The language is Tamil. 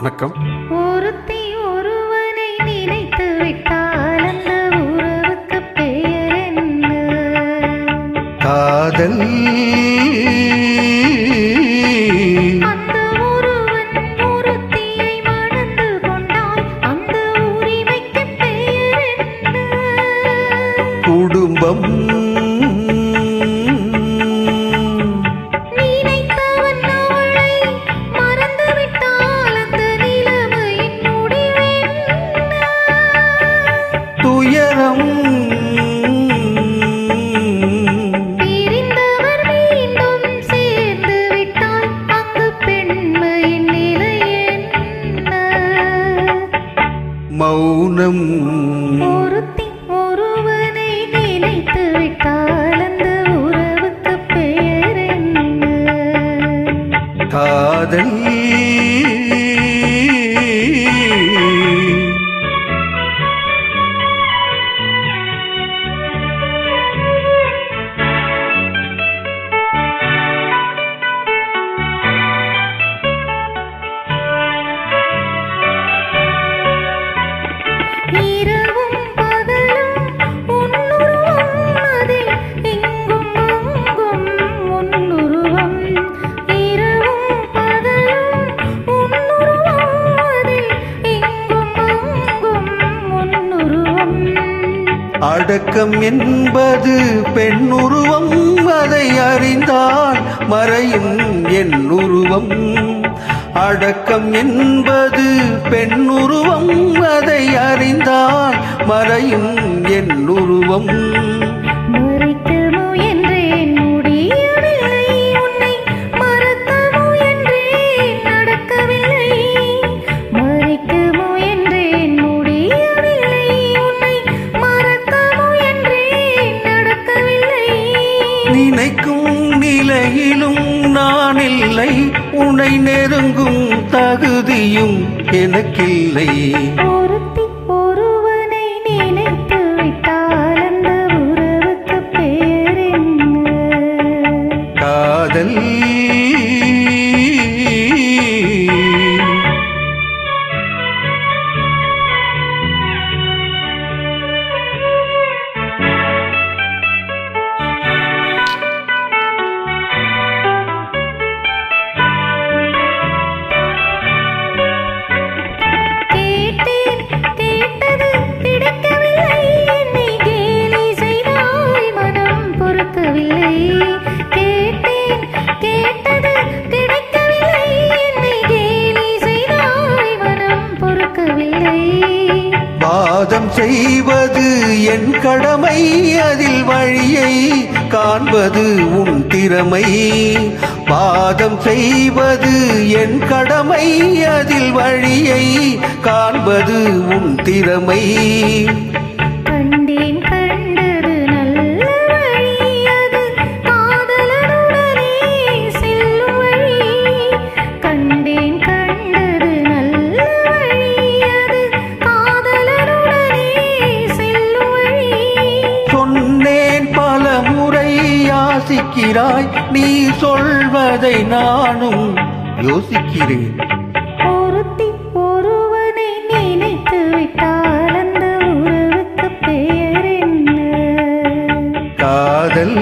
வணக்கம். ஒருத்தி ஒருவனை நினைத்து விட்டால் அந்த உறவுக்கு பெயர் என்ன? காதல். அந்த ஒருவன் ஒருத்தியை மணந்து கொண்டால் அந்த உரிமைக்கு பெயர் என்ன? குடும்பம். മൗനം அடக்கம் என்பது பெண்ணுருவம் அதை அறிந்தால் மறையும் என் உருவம். அடக்கம் என்பது பெண்ணுருவம் அதை அறிந்தால் மறையும் என் உருவம். நிலையிலும் நான் இல்லை உன்னை நெருங்கும் தகுதியும் எனக்கில்லை. ஒருத்தி பாதம் செய்வது என் கடமை அதில் வழியை காண்பது உன் திறமை. பாதம் செய்வது என் கடமை அதில் வழியை காண்பது உன் திறமை. யாசிக்கிறாய் நீ சொல்வதை நானும் யோசிக்கிறேன். ஒருத்தி ஒருவனை நினைத்து விட்டால் அந்த உறவுக்கு பெயர் என்ன? காதல்